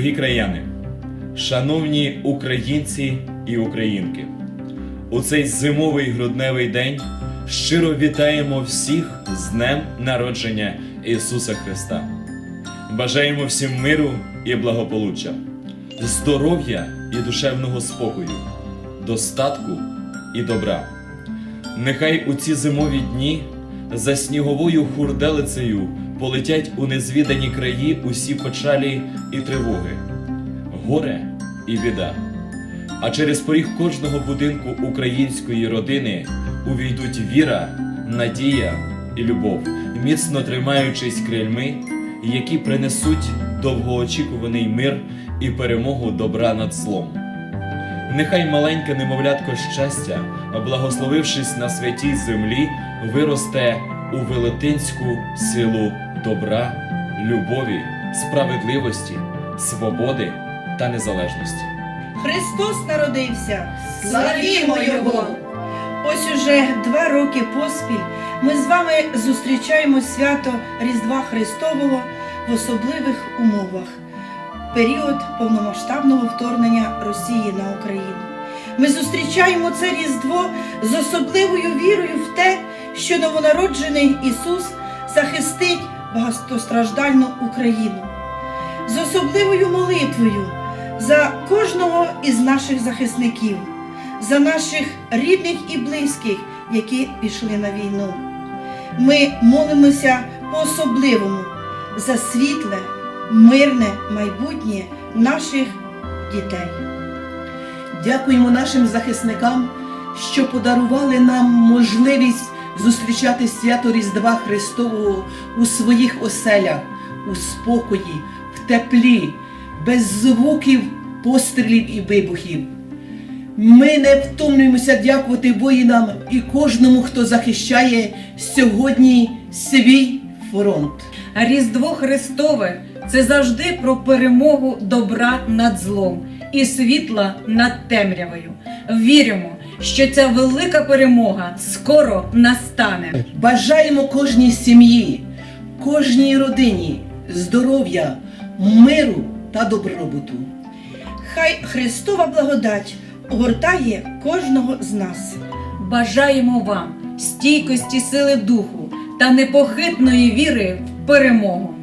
Дорогі краяни, шановні українці і українки, у цей зимовий грудневий день щиро вітаємо всіх з Днем народження Ісуса Христа. Бажаємо всім миру і благополуччя, здоров'я і душевного спокою, достатку і добра. Нехай у ці зимові дні за сніговою хурделицею полетять у незвідані краї усі печалі і тривоги, горе і біда. А через поріг кожного будинку української родини увійдуть віра, надія і любов, міцно тримаючись крильми, які принесуть довгоочікуваний мир і перемогу добра над злом. Нехай маленьке немовлятко щастя, благословившись на святій землі, виросте у велетенську силу добра, любові, справедливості, свободи та незалежності. Христос народився. Славімо Його! Ось уже два роки поспіль ми з вами зустрічаємо свято Різдва Христового в особливих умовах. Період повномасштабного вторгнення Росії на Україну. Ми зустрічаємо це Різдво з особливою вірою в те, що новонароджений Ісус захистить багатостраждальну Україну. З особливою молитвою за кожного із наших захисників, за наших рідних і близьких, які пішли на війну. Ми молимося по-особливому за світле, мирне майбутнє наших дітей. Дякуємо нашим захисникам, що подарували нам можливість зустрічати свято Різдва Христового у своїх оселях, у спокої, в теплі, без звуків пострілів і вибухів. Ми не втомлюємося дякувати воїнам і кожному, хто захищає сьогодні свій фронт. Різдво Христове це завжди про перемогу добра над злом і світла над темрявою. Віримо, що ця велика перемога скоро настане. Бажаємо кожній сім'ї, кожній родині здоров'я, миру та добробуту. Хай Христова благодать огортає кожного з нас. Бажаємо вам стійкості сили духу та непохитної віри в перемогу.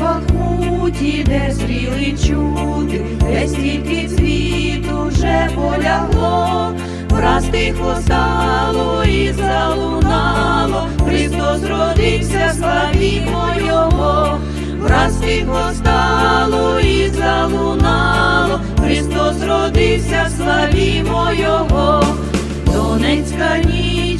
Бахмуті, де стріли чути, де стільки цвіту вже полягло, враз тихо стало і залунало, Христос родився, славімо Його, враз тихо стало і залунало, Христос родився, славімо Його. Донецька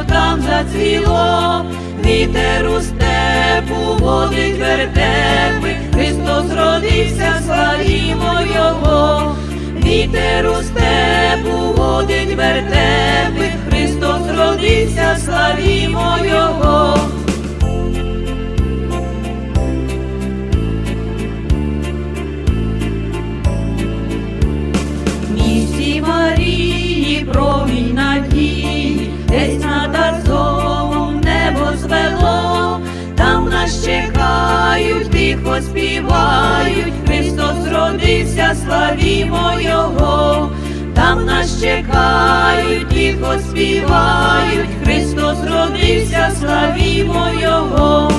небо там зацвіло, вітер у степу водить вертепи, Христос родився, славімо Його, вітер у степу водить вертепи, Христос родився, славімо Його. місті Марії, промінь надії, десь над Азовом небо звело, там нас чекають, тихо співають, Христос родився, славімо Його, там нас чекають, тихо співають, Христос родився, славімо Його.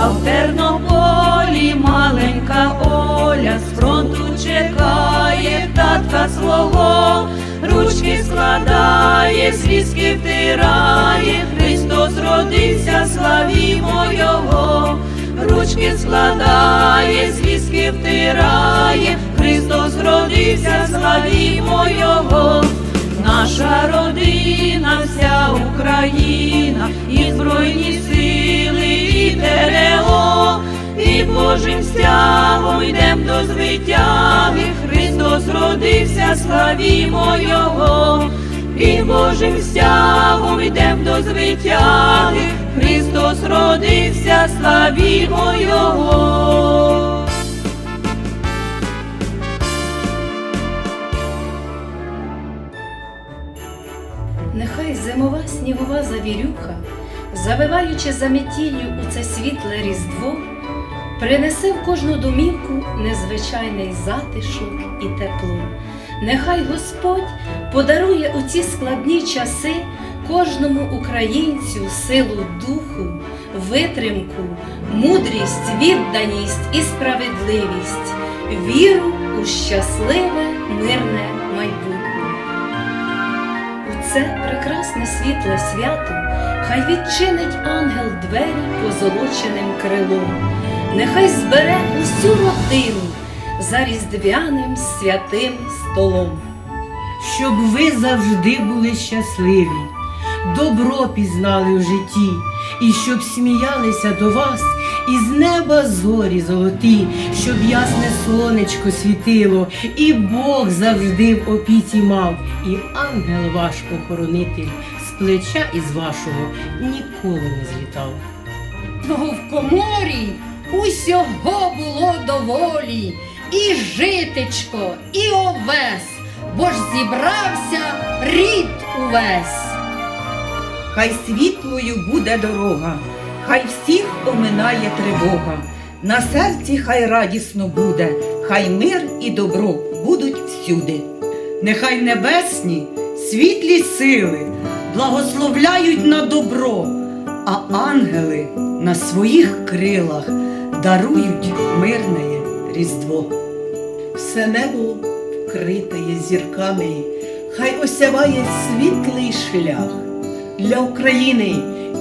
А в Тернополі маленька Оля з фронту чекає татка свого, ручки складає, слізки втирає, Христос родився, славімо Його, ручки складає, слізки втирає, Христос родився, славімо Його, наша родина. вся Україна, і Збройні сили, і ТРО, і Божим стягом йдем до звитяги. Христос родився, славімо Його, і Божим стягом йдем до звитяги. Христос родився, славімо Його. Нехай зимова снігова завірюха, завиваючи заметіллю у це світле різдво, принесе в кожну домівку незвичайний затишок і тепло. Нехай Господь подарує у ці складні часи кожному українцю силу духу, витримку, мудрість, відданість і справедливість, віру у щасливе, мирне майбутнє. У це прекрасне світле свято хай відчинить ангел двері позолоченим крилом, нехай збере усю родину за різдвяним святим столом. щоб ви завжди були щасливі, добро пізнали в житті, і щоб сміялися до вас із неба зорі золоті, щоб ясне сонечко світило, і Бог завжди в опіці мав, і ангел ваш охоронитель з плеча із вашого ніколи не злітав. В коморі усього було доволі, і житечко, і овес, бо ж зібрався рід увесь. Хай світлою буде дорога, хай всіх оминає тривога. На серці хай радісно буде, хай мир і добро будуть всюди. Нехай небесні світлі сили благословляють на добро, а ангели на своїх крилах дарують мирне Різдво. Все небо вкритає зірками, хай осяває світлий шлях для України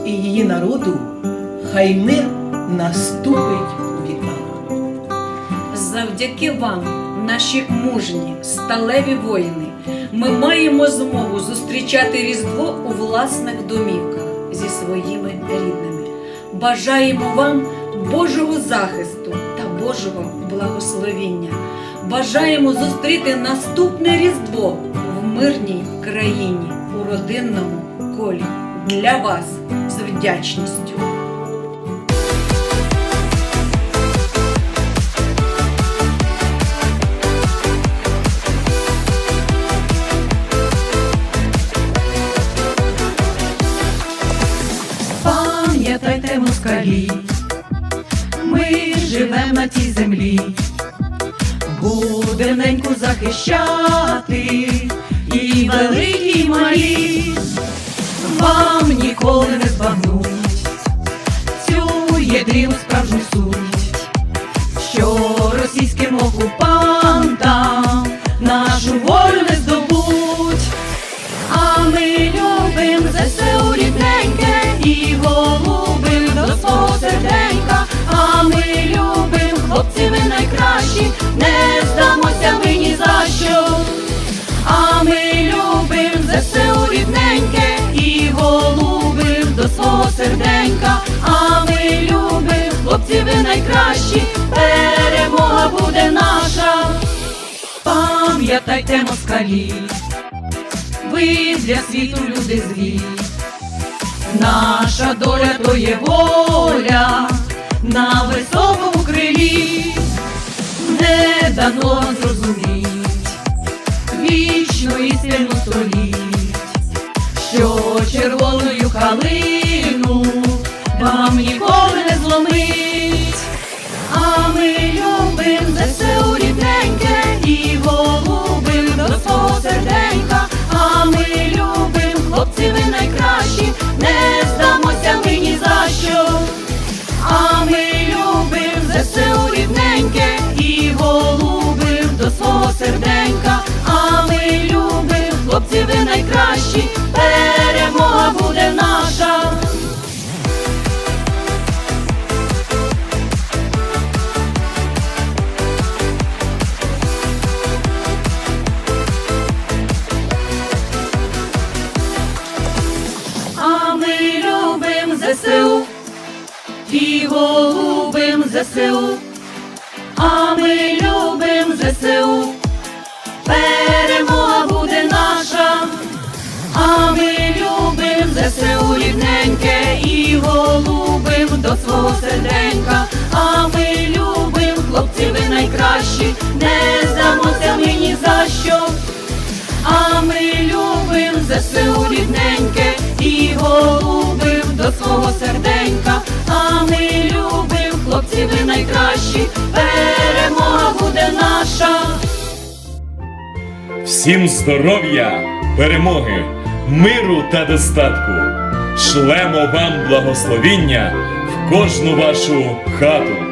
і її народу, хай мир наступить у віках. Завдяки вам, наші мужні, сталеві воїни, ми маємо змогу зустрічати Різдво у власних домівках зі своїми рідними. Бажаємо вам Божого захисту та Божого благословіння. Бажаємо зустріти наступне Різдво в мирній країні, у родинному колі для вас з вдячністю. Москалі, ми живем на цій землі, будем захищати, і великі, і малі, вам ніколи не збагнуть цю єдину справжню суть, що російським окупантам нашу волю не серденька. А ми любим, хлопці, ви найкращі, перемога буде наша. Пам'ятайте москалі ви для світу люди злі. Наша доля то є воля на високому крилі, не дано зрозуміть вічну істину століть, що червоною калину вам ніколи не зломить. А ми любим ЗСУ рідненьке і голубим до свого серденька. А ми любим, хлопці, ви найкращі, не здамося ми ні за що. А ми любим ЗСУ рідненьке і голубим до свого серденька. Голубим ЗСУ, а ми любим ЗСУ, перемога буде наша, а ми любим ЗСУ рідненьке і голубим до свого серденька, а ми любим, хлопці, ви найкращі, не здамося ми ні за що. А ми любим ЗСУ рідненьке і голубим до свого серденька. А ми любим, хлопці, ви найкращі, перемога буде наша. Всім здоров'я, перемоги, миру та достатку. Шлемо вам благословіння в кожну вашу хату.